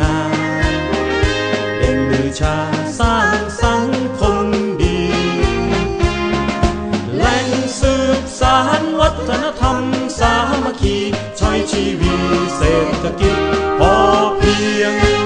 ง่าเอ็นลือชาสร้างสังคมดี แหล่งสืบสารวัฒนธรรมสามัคคีช่อยชีวิตเศรษฐกิจพอเพียง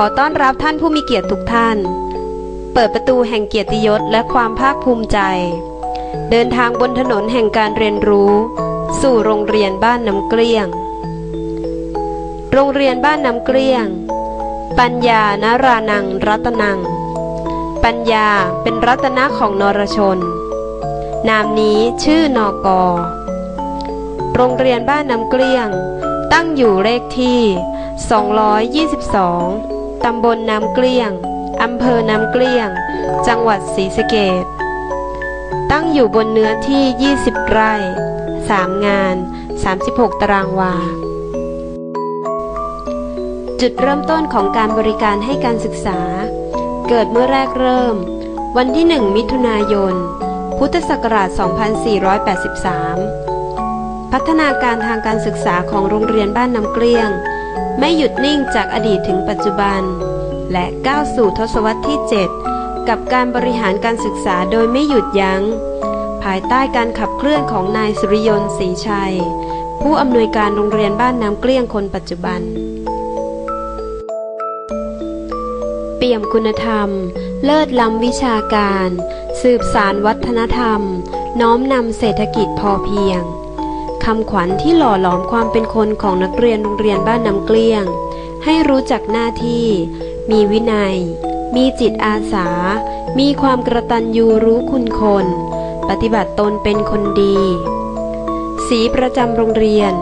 ขอต้อนรับท่านผู้มีเกียรติทุกท่าน เปิดประตูแห่งเกียรติยศและความภาคภูมิใจ เดินทางบนถนนแห่งการเรียนรู้ สู่โรงเรียนบ้านน้ำเกลี้ยง โรงเรียนบ้านน้ำเกลี้ยง ปัญญานารานังรัตนัง ปัญญาเป็นรัตนะของนรชน นามนี้ชื่อนอกอโรงเรียนบ้านน้ำเกลี้ยง ตั้งอยู่เลขที่ 222 ตำบลน้ำเกลี้ยง อำเภอน้ำเกลี้ยง จังหวัดศรีสะเกษตั้งอยู่บนเนื้อที่ 20 ไร่ 3 งาน 36 ตารางวา จุดเริ่มต้นของการบริการให้การศึกษา เกิดเมื่อแรกเริ่ม วันที่ 1 มิถุนายน พุทธศักราช 2483 พัฒนาการทางการศึกษาของโรงเรียนบ้านน้ำเกลี้ยง ไม่หยุดนิ่งจากอดีตถึงปัจจุบัน และก้าวสู่ทศวรรษที่ 7 กับการบริหารการศึกษาโดยไม่หยุดยัง้ง ภายใต้การขับเคลื่อนของนายสุริยนต์ศรีชัย ผู้อำนวยการโรงเรียนบ้านน้ำเกลี้ยงคนปัจจุบัน เปี่ยมคุณธรรม เลิศล้ำวิชาการ สืบสารวัฒนธรรม น้อมนำเศรษฐกิจพอเพียง คำขวัญที่หล่อหลอมความเป็นคนของนักเรียนโรงเรียนบ้านน้ำเกลี้ยง ให้รู้จักหน้าที่ มีวินัย มีจิตอาสา มีความกระตันยูรู้คุณคน ปฏิบัติตนเป็นคนดี สีประจำโรงเรียน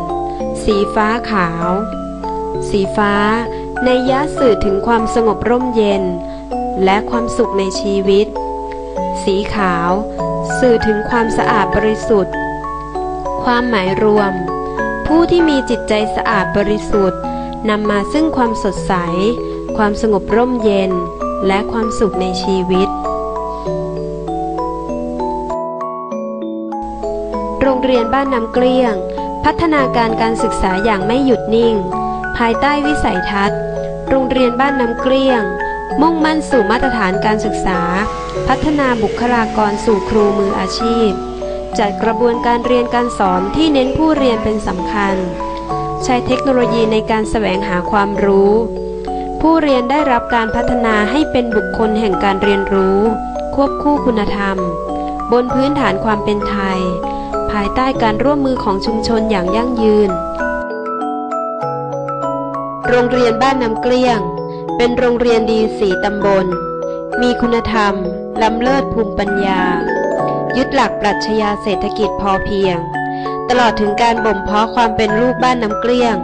สีฟ้าขาว สีฟ้า ในยะสื่อถึงความสงบร่มเย็น และความสุขในชีวิต สีขาว สื่อถึงความสะอาดบริสุทธิ์ ความหมายรวม ผู้ที่มีจิตใจสะอาดบริสุทธิ์นำมาซึ่งความสดใส ความสงบร่มเย็น และความสุขในชีวิต โรงเรียนบ้านน้ำเกลี้ยง พัฒนาการการศึกษาอย่างไม่หยุดนิ่ง ภายใต้วิสัยทัศน์ โรงเรียนบ้านน้ำเกลี้ยง มุ่งมั่นสู่มาตรฐานการศึกษา พัฒนาบุคลากรสู่ครูมืออาชีพ จัดกระบวนการเรียนการสอนที่เน้นผู้เรียนเป็นสำคัญ ใช้เทคโนโลยีในการแสวงหาความรู้ ผู้เรียนได้รับการพัฒนาให้เป็นบุคคลแห่งการเรียนรู้ ควบคู่คุณธรรม บนพื้นฐานความเป็นไทย ภายใต้การร่วมมือของชุมชนอย่างยั่งยืน โรงเรียนบ้านน้ำเกลี้ยง เป็นโรงเรียนดีสีตำบล มีคุณธรรมล้ำเลิศภูมิปัญญา ยึดหลักปรัชญาเศรษฐกิจพอเพียง ตลอดถึงการบ่มเพาะความเป็นลูกบ้านน้ำเกลี้ยง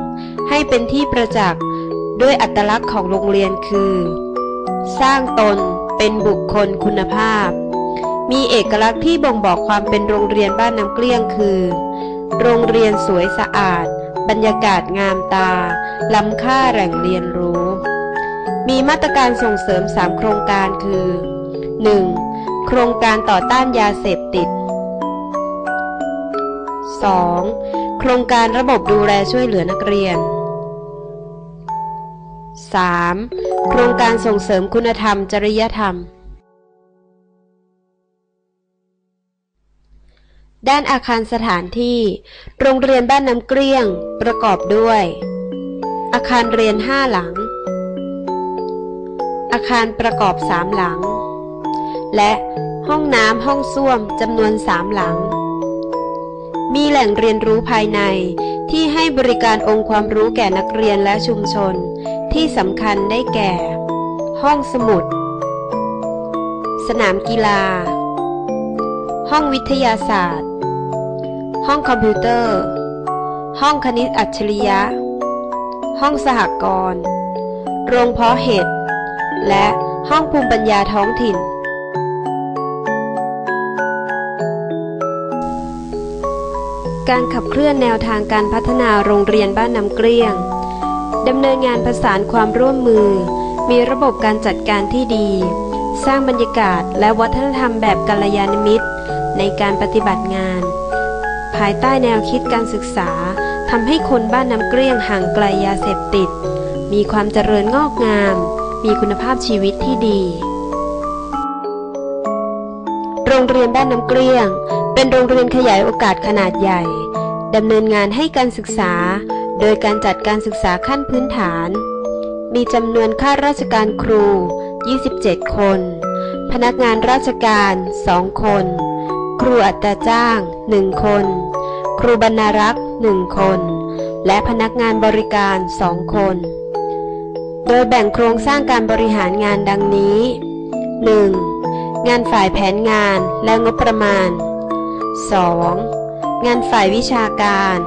ให้เป็นที่ประจักษ์ด้วยอัตลักษณ์ของโรงเรียนคือ สร้างตนเป็นบุคคลคุณภาพ มีเอกลักษณ์ที่บ่งบอกความเป็นโรงเรียนบ้านน้ำเกลี้ยงคือ โรงเรียนสวยสะอาด บรรยากาศงามตา ล้ำค่าแหล่งเรียนรู้ มีมาตรการส่งเสริม 3 โครงการคือ 1. โครงการต่อต้านยาเสพติด 2. โครงการระบบดูแลช่วยเหลือนักเรียน 3. โครงการส่งเสริมคุณธรรม จริยธรรม ด้านอาคารสถานที่ โรงเรียนบ้านน้ำเกลี้ยง ประกอบด้วย อาคารเรียนห้าหลัง อาคารประกอบสามหลัง และห้องน้ำห้องส้วมจำนวนสามหลัง มีแหล่งเรียนรู้ภายในที่ให้บริการองค์ความรู้แก่นักเรียนและชุมชน ที่สำคัญได้แก่ ห้องสมุด สนามกีฬา ห้องวิทยาศาสตร์ ห้องคอมพิวเตอร์ ห้องคณิตอัจฉริยะ ห้องสหกรณ์ โรงเพาะเห็ด และห้องภูมิปัญญาท้องถิ่น การขับเคลื่อนแนวทางการพัฒนาโรงเรียนบ้านน้ำเกลี้ยงดำเนินงานประสานความร่วมมือ มีระบบการจัดการที่ดี สร้างบรรยากาศและวัฒนธรรมแบบกัลยาณมิตร ในการปฏิบัติงาน ภายใต้แนวคิดการศึกษาทำให้คนบ้านน้ำเกลี้ยงห่างไกลยาเสพติด มีความเจริญงอกงาม มีคุณภาพชีวิตที่ดี โรงเรียนบ้านน้ำเกลี้ยง เป็นโรงเรียนขยายโอกาสขนาดใหญ่ดำเนินงานให้การศึกษา โดยการจัดการศึกษาขั้นพื้นฐาน มีจำนวนข้าราชการครู 27 คน พนักงานราชการ 2 คน ครูอัตราจ้าง 1 คน ครูบรรณารักษ์ 1 คน และพนักงานบริการ 2 คน โดยแบ่งโครงสร้างการบริหารงานดังนี้ 1. งานฝ่ายแผนงานและงบประมาณ 2. งานฝ่ายวิชาการ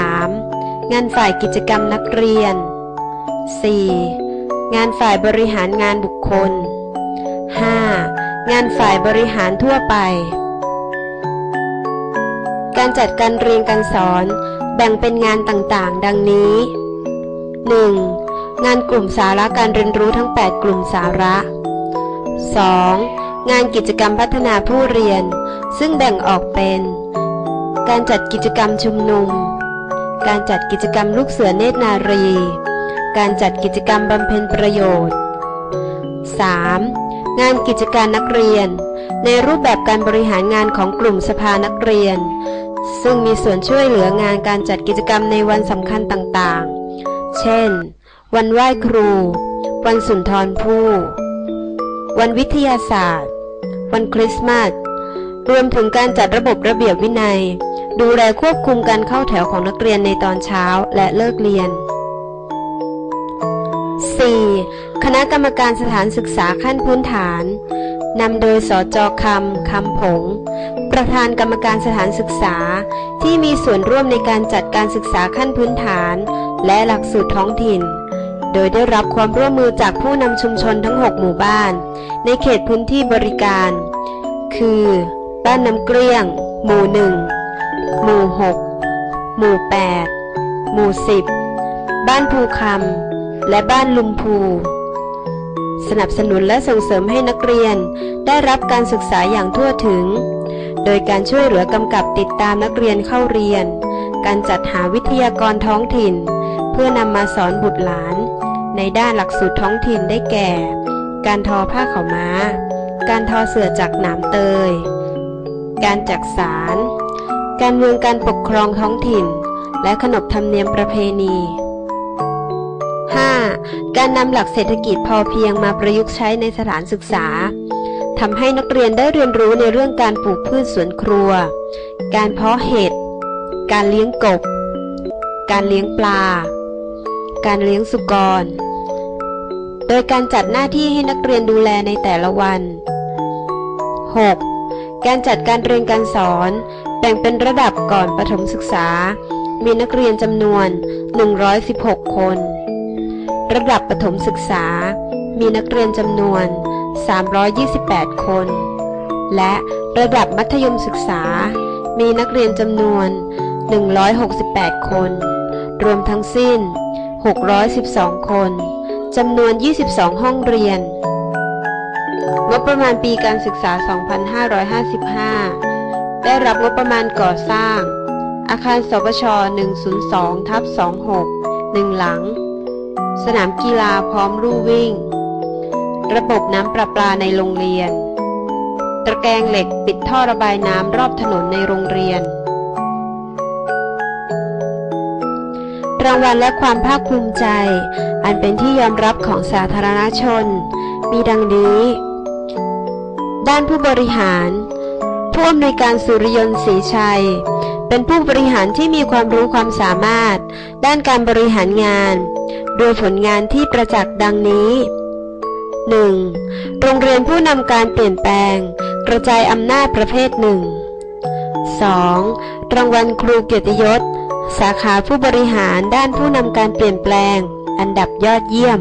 3. งานฝ่ายกิจกรรมนักเรียน 4. งานฝ่ายบริหารงานบุคคล 5. งานฝ่ายบริหารทั่วไป การจัดการเรียนการสอนแบ่งเป็นงานต่างๆ ดังนี้ 1. งานกลุ่มสาระการเรียนรู้ทั้ง 8 กลุ่มสาระ 2. งานกิจกรรมพัฒนาผู้เรียน ซึ่งแบ่งออกเป็น การจัดกิจกรรมชุมนุม การจัดกิจกรรมลูกเสือเนตรนารี การจัดกิจกรรมบำเพ็ญประโยชน์ 3. งานกิจการนักเรียน ในรูปแบบการบริหารงานของกลุ่มสภานักเรียน ซึ่งมีส่วนช่วยเหลืองานการจัดกิจกรรมในวันสำคัญต่างๆ เช่น วันไหว้ครู วันสุนทรภู่วันวิทยาศาสตร์ วันคริสต์มาสรวมถึงการจัดระบบระเบียบวินัย ดูแลควบคุมการเข้าแถวของนักเรียนในตอนเช้าและเลิกเรียน 4. คณะกรรมการสถานศึกษาขั้นพื้นฐานนำโดยสจคำคำผง ประธานกรรมการสถานศึกษาที่มีส่วนร่วมในการจัดการศึกษาขั้นพื้นฐาน และหลักสูตรท้องถิ่น โดยได้รับความร่วมมือจากผู้นำชุมชนทั้ง 6 หมู่บ้าน ในเขตพื้นที่บริการ คือ บ้านน้ำเกลี้ยง หมู่ 1 หมู่ 6 หมู่ 8 หมู่ 10 บ้านภูคำและบ้านลุมพูสนับสนุนและส่งเสริมให้นักเรียนได้รับการศึกษาอย่างทั่วถึง โดยการช่วยเหลือกำกับติดตามนักเรียนเข้าเรียน การจัดหาวิทยากรท้องถิ่น เพื่อนำมาสอนบุตรหลาน ในด้านหลักสูตรท้องถิ่นได้แก่ การทอผ้าขาวม้า การทอเสื่อจากหนามเตย การจักสาร การเมืองการปกครองท้องถิ่น และขนบธรรมเนียมประเพณี 5. การนำหลักเศรษฐกิจพอเพียงมาประยุกต์ใช้ในสถานศึกษาทำให้นักเรียนได้เรียนรู้ในเรื่องการปลูกพืชสวนครัว การเพาะเห็ด การเลี้ยงกบ การเลี้ยงปลา การเลี้ยงสุกร โดยการจัดหน้าที่ให้นักเรียนดูแลในแต่ละวัน 6. การจัดการเรียนการสอน แบ่งเป็นระดับก่อนประถมศึกษา มีนักเรียนจำนวน 116 คน ระดับประถมศึกษา มีนักเรียนจำนวน 328 คน และระดับมัธยมศึกษา มีนักเรียนจำนวน 168 คน รวมทั้งสิ้น 612 คน จำนวน 22 ห้องเรียน งบประมาณปีการศึกษา 2555 ได้รับงบประมาณก่อสร้าง อาคารสปช 102 ทับ 26 1 หลัง สนามกีฬาพร้อมลู่วิ่ง ระบบน้ำประปาในโรงเรียน ตะแกรงเหล็กปิดท่อระบายน้ำรอบถนนในโรงเรียน รางวัลและความภาคภูมิใจ อันเป็นที่ยอมรับของสาธารณชน มีดังนี้ ด้านผู้บริหาร ผู้อำนวยการสุริยนต์ศรีชัย เป็นผู้บริหารที่มีความรู้ความสามารถ ด้านการบริหารงาน โดยผลงานที่ประจักษ์ดังนี้ 1. โรงเรียนผู้นำการเปลี่ยนแปลง กระจายอำนาจประเภทหนึ่ง 2. รางวัลครูเกียรติยศ สาขาผู้บริหารด้านผู้นำการเปลี่ยนแปลง อันดับยอดเยี่ยม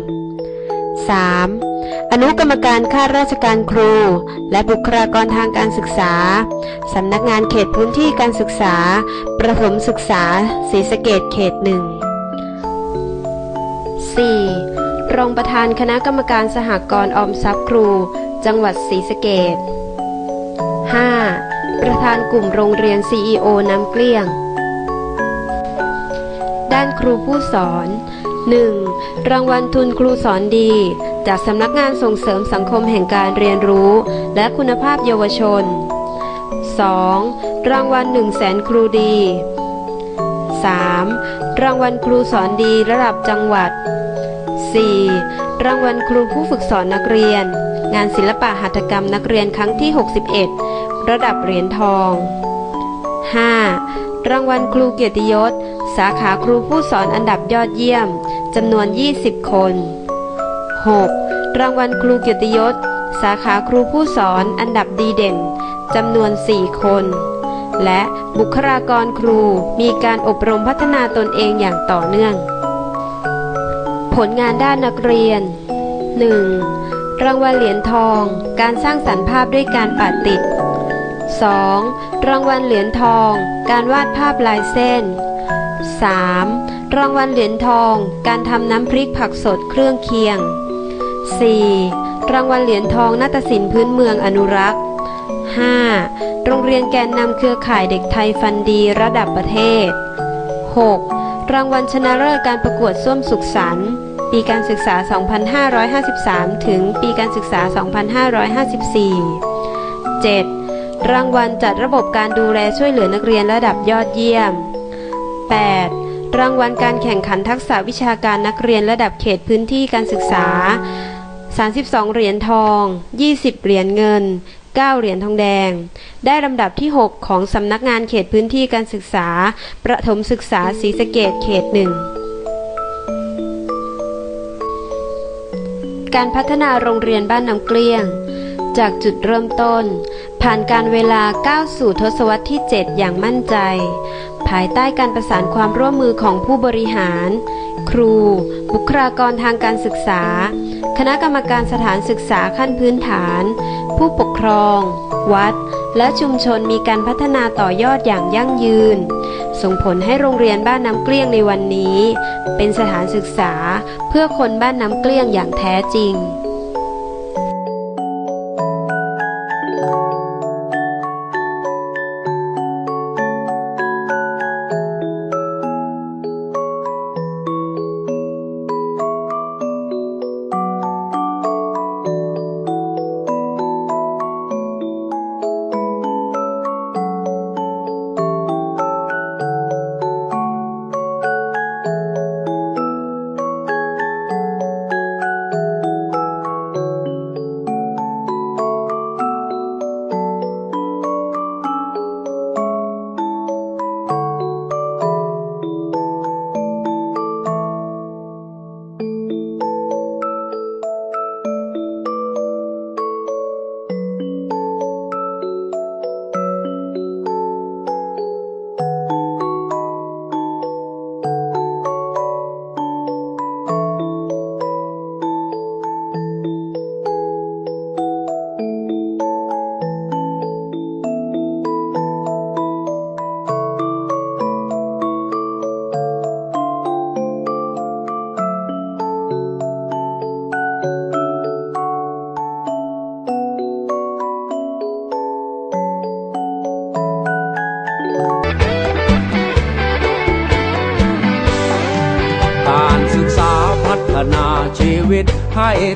3. ออนุกรรมการข้าราชการครู และบุคลากรทางการศึกษา สำนักงานเขตพื้นที่การศึกษา ประถมศึกษาศรีสะเกดเขตหนึ่ง 4. รองประธานคณะกรรมการสหกรณ์ออมทรัพย์ครู จังหวัดศรีสะเกด 5. ประธานกลุ่มโรงเรียน CEO น้ำเกลี้ยง ด้านครูผู้สอน 1. รางวัลทุนครูสอนดี จากสำนักงานส่งเสริมสังคมแห่งการเรียนรู้ และคุณภาพเยาวชน 2. รางวัล1 0 0 0 0แสนครูดี 3. รางวัลครูสอนดีระดับจังหวัด 4. รางวัลครูผู้ฝึกสอนนักเรียน งานศิลปะหัตถกรรมนักเรียนครั้งที่ 61 ระดับเหรียญทอง 5. รางวัลครูเกียรติยศ สาขาครูผู้สอนอันดับยอดเยี่ยมจำนวน 20 คน 6. รางวัลครูเกียรติยศ สาขาครูผู้สอนอันดับดีเด่นจำนวน 4 คน และบุคลากรครูมีการอบรมพัฒนาตนเองอย่างต่อเนื่อง ผลงานด้านนักเรียน 1. รางวัลเหรียญทอง การสร้างสรรค์ภาพด้วยการปาดติด 2. รางวัลเหรียญทอง การวาดภาพลายเส้น 3. รางวัลเหรียญทอง การทำน้ำพริกผักสดเครื่องเคียง 4. รางวัลเหรียญทองนาฏศิลป์พื้นเมืองอนุรักษ์ 5. โรงเรียนแกนนำเครือข่ายเด็กไทยฟันดีระดับประเทศ 6. รางวัลชนะเลิศการประกวดส้วมสุขสันต์ปีการศึกษา 2553 ถึงปีการศึกษา 2554 7. รางวัลจัดระบบการดูแลช่วยเหลือนักเรียนระดับยอดเยี่ยม 8. รางวัลการแข่งขันทักษะวิชาการนักเรียนระดับเขตพื้นที่การศึกษา 32 เหรียญทอง 20 เหรียญเงิน 9 เหรียญทองแดง ได้ลำดับที่ 6 ของสำนักงานเขตพื้นที่การศึกษา ประถมศึกษาศรีสะเกดเขตหนึ่งการพัฒนาโรงเรียนบ้านน้ำเกลี้ยง จากจุดเริ่มต้น ผ่านการเวลาก้าวสู่ทศวรรษที่ 7 อย่างมั่นใจ ภายใต้การประสานความร่วมมือของผู้บริหาร ครู บุคลากรทางการศึกษา คณะกรรมการสถานศึกษาขั้นพื้นฐาน ผู้ปกครอง วัด และชุมชนมีการพัฒนาต่อยอดอย่างยั่งยืน ส่งผลให้โรงเรียนบ้านน้ำเกลี้ยงในวันนี้ เป็นสถานศึกษาเพื่อคนบ้านน้ำเกลี้ยงอย่างแท้จริง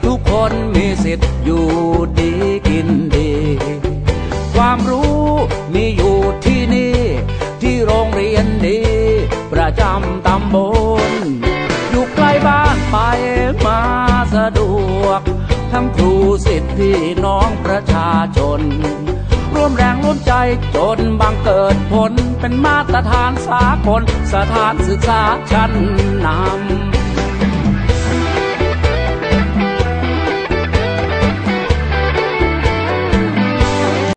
ทุกคนมีสิทธิ์อยู่ดีกินดี ความรู้มีอยู่ที่นี่ ที่โรงเรียนดี ประจำตำบล อยู่ใกล้บ้านไปมาสะดวก ทั้งครูสิทธิ์พี่น้องประชาชน ร่วมแรงร่วมใจจนบังเกิดผล เป็นมาตรฐานสากลสถานศึกษาชั้นนำ